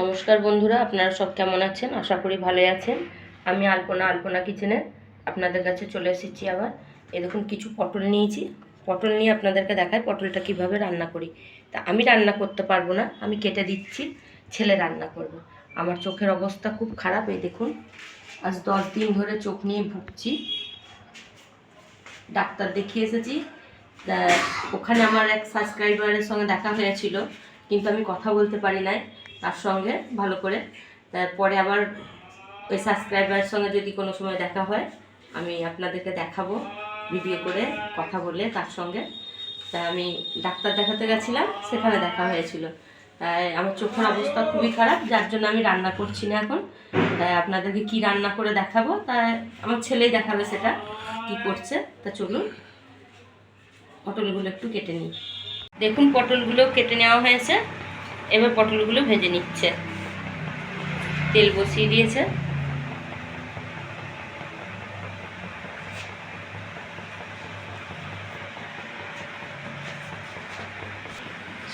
নমস্কার বন্ধুরা, আপনারা সব কেমন আছেন? আশা করি ভালোই আছেন। আমি আলপনা আলপনা কিচেনে আপনাদের কাছে চলে এসেছি আবার। এ দেখুন, কিছু পটল নিয়েছি। পটল নিয়ে আপনাদেরকে দেখায় পটলটা কীভাবে রান্না করি। তা আমি রান্না করতে পারব না, আমি কেটে দিচ্ছি, ছেলে রান্না করব। আমার চোখের অবস্থা খুব খারাপ, এই দেখুন। আজ দশ দিন ধরে চোখ নিয়ে ভুগছি। ডাক্তার দেখিয়ে এসেছি। ওখানে আমার এক সাবস্ক্রাইবারের সঙ্গে দেখা হয়েছিল, কিন্তু আমি কথা বলতে পারি নাই। তার সঙ্গে ভালো করে। তারপরে আবার ওই সাবস্ক্রাইবারের সঙ্গে যদি কোনো সময় দেখা হয়, আমি আপনাদেরকে দেখাবো ভিডিও করে কথা বলে তার সঙ্গে। তা আমি ডাক্তার দেখাতে গেছিলাম, সেখানে দেখা হয়েছিল। তাই আমার চোখের অবস্থা খুবই খারাপ, যার জন্য আমি রান্না করছি না এখন। তাই আপনাদেরকে কি রান্না করে দেখাবো তাই আমার ছেলেই দেখাবে সেটা, কি করছে। তা চলুন, পটলগুলো একটু কেটে নিই। দেখুন, পটলগুলো কেটে নেওয়া হয়েছে। এবার পটলগুলো ভেজে নিচ্ছে। তেল বসিয়ে দিয়েছে।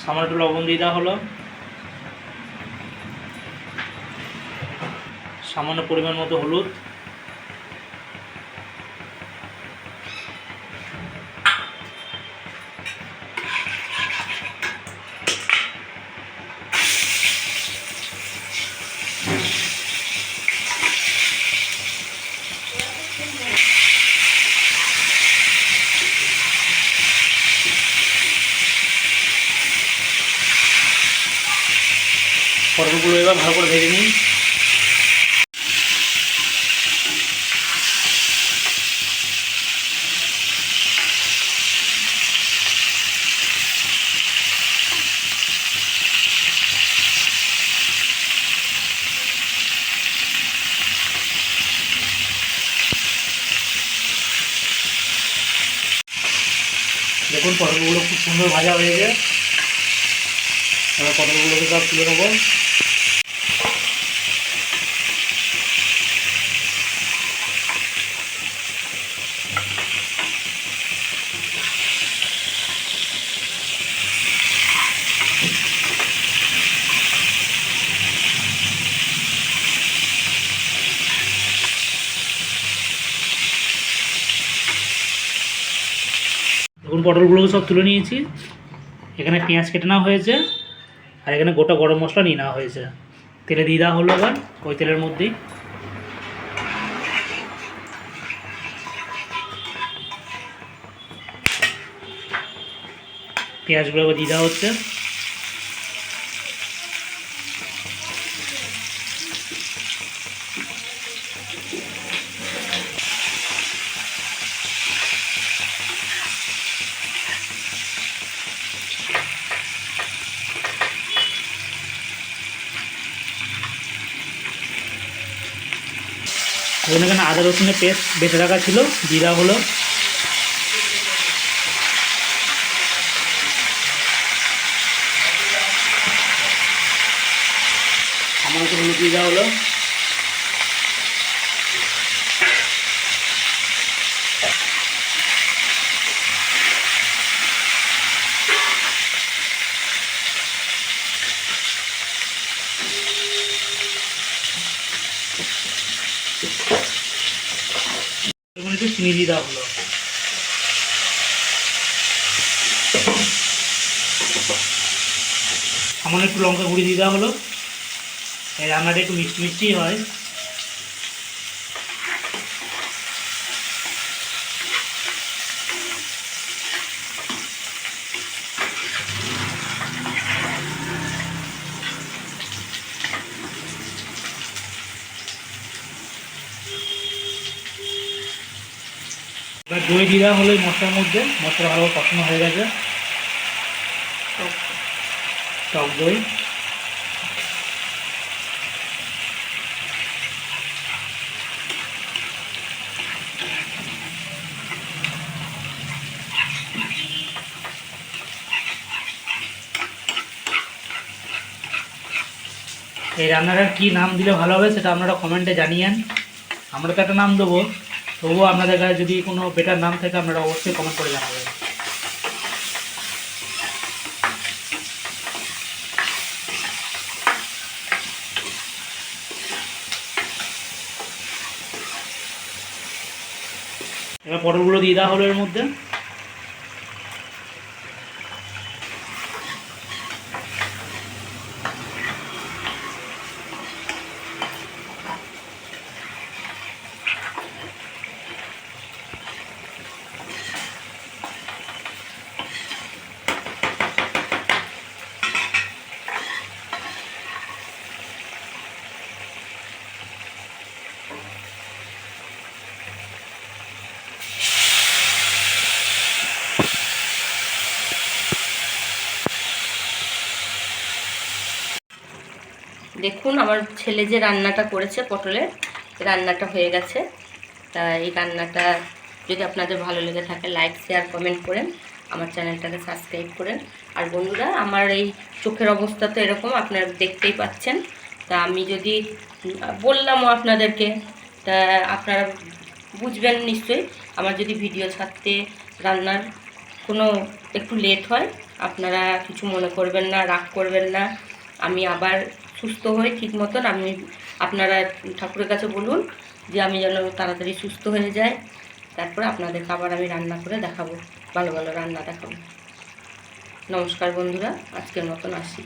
সামান্য লবণ দিয়ে দেওয়া হলো। সামান্য পরিমাণ মতো হলুদ। পটলগুলো এবার ভালো করে ভেজে নিই দেখুন পটলগুলো খুব সুন্দর ভাজা হয়ে গেছে। এবার পটলগুলোকে সব তুলে নেব। দেখুন পটলগুলোকে সব তুলে নিয়েছি। এখানে পেঁয়াজ কেটে নেওয়া হয়েছে, আর এখানে গোটা গরম মশলা নিয়ে নেওয়া হয়েছে। তেলে দিয়ে দেওয়া হলো আবার, ওই তেলের মধ্যেই। পেঁয়াজগুলো দিয়ে দেওয়া হচ্ছে। এখন এখানে আদা রসুনের পেস্ট বেঁচে রাখা ছিল জিরা হলো আমার হলুদ দেওয়া হলো। একটু চিনি দিয়ে দেওয়া হলো সামান্য একটু লঙ্কা গুঁড়ি দিয়ে দেওয়া হলো। রান্নাটা একটু মিষ্টি মিষ্টি হয়। এবার দই দিয়ে দেওয়া হলো এই মশলার মধ্যে। মশলা ভালো কষানো হয়ে গেছে। টক দই। এই রান্নাটার কী নাম দিলে ভালো হবে সেটা আপনারা কমেন্টে জানিয়েন। আমরা তো একটা নাম দেবো। তবুও আপনাদের কাছে যদি কোনো বেটার নাম থাকে, আপনারা অবশ্যই কমেন্ট করে জানাবেন। এবার পটলগুলো দিয়ে দেওয়া হলো এর মধ্যে। দেখুন, আমার ছেলে যে রান্নাটা করেছে পটলের রান্নাটা হয়ে গেছে। তা এই রান্নাটা যদি আপনাদের ভালো লেগে থাকে লাইক শেয়ার কমেন্ট করেন, আমার চ্যানেলটাকে সাবস্ক্রাইব করেন। আর বন্ধুরা, আমার এই চোখের অবস্থা তো এরকম, আপনারা দেখতেই পাচ্ছেন। তা আমি যদি বললামও আপনাদেরকে, তা আপনারা বুঝবেন নিশ্চয়ই, আমার যদি ভিডিও ছাড়তে রান্নার কোনো একটু লেট হয়, আপনারা কিছু মনে করবেন না, রাগ করবেন না। আমি আবার সুস্থ হই ঠিক মতন, আমি আপনারা ঠাকুরের কাছে বলুন যে আমি যেন তাড়াতাড়ি সুস্থ হয়ে যায় তারপর আপনাদের খাবার আমি রান্না করে দেখাবো, ভালো ভালো রান্না দেখাবো। নমস্কার বন্ধুরা, আজকের মতন আসি।